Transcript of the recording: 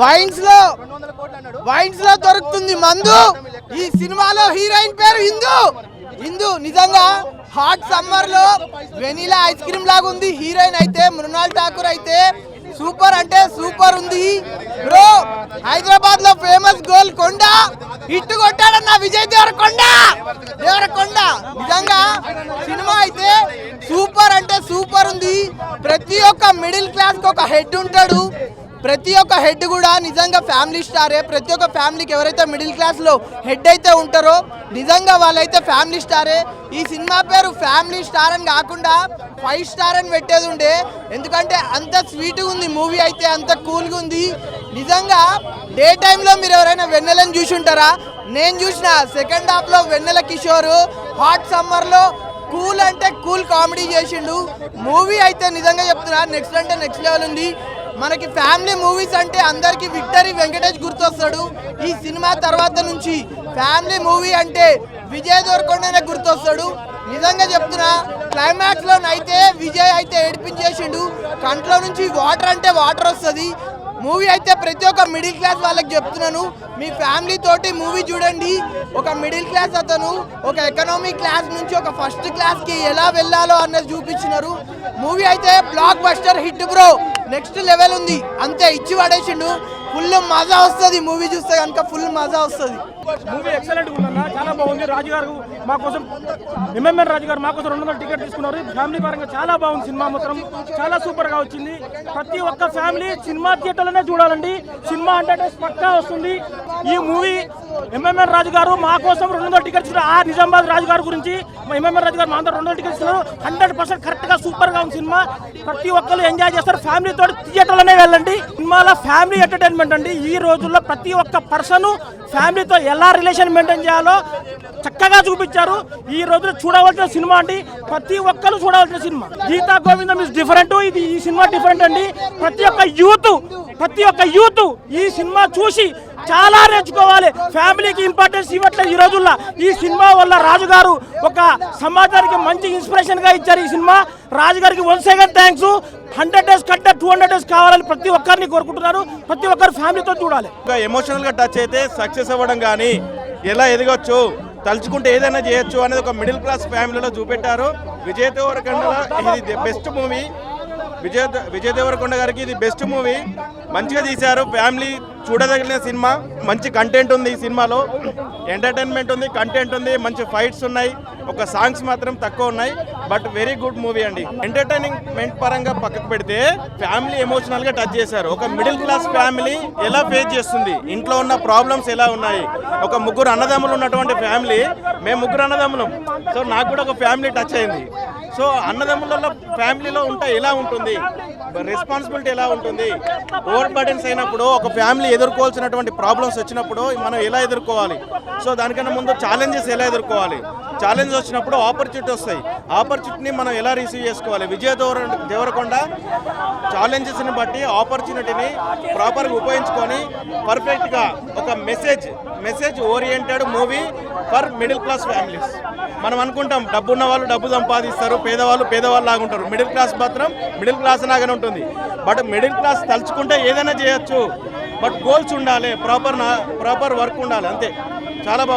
వైన్స్లో వైన్స్లో దొరుకుతుంది మందు. ఈ సినిమాలో హీరోయిన్ పేరు హిందూ. హిందూ నిజంగా హాట్ సమ్మర్లో వెనీలా ఐస్ క్రీమ్ లాగా ఉంది. హీరోయిన్ అయితే మృణాల్ ఠాకూర్ అయితే సూపర్ అంటే సూపర్ ఉంది. బ్రో హైదరాబాద్లో ఫేమస్ గోల్ కొండ. హిట్ కొట్టాడన్న విజయ్ దేవరకొండ. దేవరకొండ నిజంగా సినిమా అయితే సూపర్ అంటే సూపర్ ఉంది. ప్రతి ఒక్క మిడిల్ క్లాస్కి ఒక హెడ్ ఉంటాడు. ప్రతి ఒక్క హెడ్ కూడా నిజంగా ఫ్యామిలీ స్టారే. ప్రతి ఒక్క ఫ్యామిలీకి ఎవరైతే మిడిల్ క్లాస్లో హెడ్ అయితే ఉంటారో నిజంగా వాళ్ళైతే ఫ్యామిలీ స్టారే. ఈ సినిమా పేరు ఫ్యామిలీ స్టార్ అని కాకుండా ఫైవ్ స్టార్ అని పెట్టేది ఉండే. ఎందుకంటే అంత స్వీట్గా ఉంది మూవీ అయితే అంత కూల్గా ఉంది. నిజంగా డే టైంలో మీరు ఎవరైనా వెన్నెలని చూసి ఉంటారా? నేను చూసిన సెకండ్ హాఫ్లో వెన్నెల కిషోర్ హాట్ సమ్మర్లో కూల్ అంటే కూల్ కామెడీ చేసిండు. మూవీ అయితే నిజంగా చెప్తున్నా నెక్స్ట్ అంటే నెక్స్ట్ లెవెల్ ఉంది. మనకి ఫ్యామిలీ మూవీస్ అంటే అందరికీ విక్టరీ వెంకటేష్ గుర్తొస్తాడు. ఈ సినిమా తర్వాత నుంచి ఫ్యామిలీ మూవీ అంటే విజయ్ దేవరకొండనే గుర్తొస్తాడు. నిజంగా చెప్తున్నా క్లైమాక్స్లో అయితే విజయ్ అయితే ఏడిపించేసిండు. కంట్లో నుంచి వాటర్ అంటే వాటర్ వస్తుంది. మూవీ అయితే ప్రతి ఒక్క మిడిల్ క్లాస్ వాళ్ళకి చెప్తున్నాను. మీ ఫ్యామిలీ తోటి మూవీ చూడండి. ఒక మిడిల్ క్లాస్ అతను ఒక ఎకనామిక్ క్లాస్ నుంచి ఒక ఫస్ట్ క్లాస్కి ఎలా వెళ్ళాలో అన్నది చూపించినారు. మూవీ అయితే blockbuster hit bro next level ఉంది. అంతే ఇచ్చి పడేసిండు. ఫుల్ మజా వస్తుంది మూవీ చూస్తే కనుక ఫుల్ మజా వస్తుంది. మూవీ ఎక్సలెంట్ ఉందన్న చాలా బాగుంది. రాజు గారు మా కోసం ఎంఎంఎన్ రాజు గారు మా కోసం రెండు వందల టికెట్ తీసుకున్నారు. ఫ్యామిలీ పరంగా చాలా బాగుంది సినిమా మాత్రం. చాలా సూపర్గా వచ్చింది. ప్రతి ఒక్క ఫ్యామిలీ సినిమా థియేటర్లోనే చూడాలండి. సినిమా అంటే పక్కా వస్తుంది. ఈ మూవీ ఎంఎంఎన్ రాజు గారు మా కోసం రెండు వందల టికెట్స్ ఆ నిజామాబాద్ రాజు గారి గురించి మా ఎంఎంఎన్ రాజు గారు మా అందరూ రెండు వందల టికెట్స్ హండ్రెడ్ పర్సెంట్ కరెక్ట్గా సూపర్గా ఉంది సినిమా. ప్రతి ఒక్కరు ఎంజాయ్ చేస్తారు. ఫ్యామిలీతో థియేటర్లోనే వెళ్ళండి. సినిమాలో ఫ్యామిలీ ఎంటర్టైన్మెంట్ అండి. ఈ రోజుల్లో ప్రతి ఒక్క పర్సన్ ఫ్యామిలీతో ఎలా రిలేషన్ మెయింటైన్ చేయాలో చక్కగా చూపించారు. ఈ రోజు చూడవలసిన సినిమా అండి. ప్రతి ఒక్కరు చూడవలసిన cinema. Geetha Govindam is different ఇది ఈ సినిమా డిఫరెంట్ అండి. ప్రతి ఒక్క యూత్ ప్రతి ఒక్క యూత్ ఈ సినిమా చూసి చాలా నేర్చుకోవాలి. ఫ్యామిలీకి ఇంపార్టెన్స్ ఇవ్వట్లేదు ఈ రోజుల్లో. ఈ సినిమా వల్ల రాజుగారు ఒక సమాజానికి మంచి ఇన్స్పిరేషన్గా ఇచ్చారు ఈ సినిమా. రాజుగారికి one second thanks hundred days కంటే టూ హండ్రెడ్ డేస్ కావాలని ప్రతి ఒక్కరిని కోరుకుంటున్నారు. ప్రతి ఒక్కరు ఫ్యామిలీతో చూడాలి. ఎమోషనల్గా టచ్ అయితే సక్సెస్ అవ్వడం కానీ ఎలా ఎదగొచ్చు తలుచుకుంటే ఏదైనా చేయొచ్చు అనేది ఒక మిడిల్ క్లాస్ ఫ్యామిలీలో చూపెట్టారు. విజయ్ దేవరకొండ ఇది బెస్ట్ మూవీ విజయ్ విజయ్ దేవరకొండ గారికి ఇది బెస్ట్ మూవీ. మంచిగా తీశారు. ఫ్యామిలీ చూడదగిన సినిమా. మంచి కంటెంట్ ఉంది ఈ సినిమాలో. ఎంటర్టైన్మెంట్ ఉంది కంటెంట్ ఉంది మంచి ఫైట్స్ ఉన్నాయి. ఒక సాంగ్స్ మాత్రం తక్కువ ఉన్నాయి. బట్ వెరీ గుడ్ మూవీ అండి. ఎంటర్టైన్మెంట్ పరంగా పక్కకు పెడితే ఫ్యామిలీ ఎమోషనల్గా టచ్ చేశారు. ఒక మిడిల్ క్లాస్ ఫ్యామిలీ ఎలా ఫేస్ చేస్తుంది? ఇంట్లో ఉన్న ప్రాబ్లమ్స్ ఎలా ఉన్నాయి? ఒక ముగ్గురు అన్నదమ్ములు ఉన్నటువంటి ఫ్యామిలీ. మేము ముగ్గురు అన్నదమ్ములం. సో నాకు కూడా ఒక ఫ్యామిలీ టచ్ అయింది. సో అన్నదమ్ములలో ఫ్యామిలీలో ఉంటే ఎలా ఉంటుంది? రెస్పాన్సిబిలిటీ ఎలా ఉంటుంది? ఓవర్ బర్డెన్స్ అయినప్పుడు ఒక ఫ్యామిలీ ఎదుర్కోవాల్సినటువంటి ప్రాబ్లమ్స్ వచ్చినప్పుడు మనం ఎలా ఎదుర్కోవాలి? సో దానికన్నా ముందు ఛాలెంజెస్ ఎలా ఎదుర్కోవాలి? ఛాలెంజ్ వచ్చినప్పుడు ఆపర్చునిటీ వస్తాయి. ఆపర్చునిటీని మనం ఎలా రిసీవ్ చేసుకోవాలి? విజయ దేవరకొండ ఛాలెంజెస్ని బట్టి ఆపర్చునిటీని ప్రాపర్గా ఉపయోగించుకొని పర్ఫెక్ట్గా ఒక message message oriented movie for middle class families. మనం అనుకుంటాం డబ్బు ఉన్న వాళ్ళు డబ్బు సంపాదిస్తారు పేదవాళ్ళు పేదవాళ్ళు లాగా ఉంటారు. మిడిల్ క్లాస్ మాత్రం మిడిల్ క్లాస్ లాగానే ఉంటుంది. బట్ మిడిల్ క్లాస్ తలుచుకుంటే ఏదైనా చేయొచ్చు. బట్ గోల్స్ ఉండాలి ప్రాపర్ ప్రాపర్ వర్క్ ఉండాలి అంతే. చాలా బాగుంది.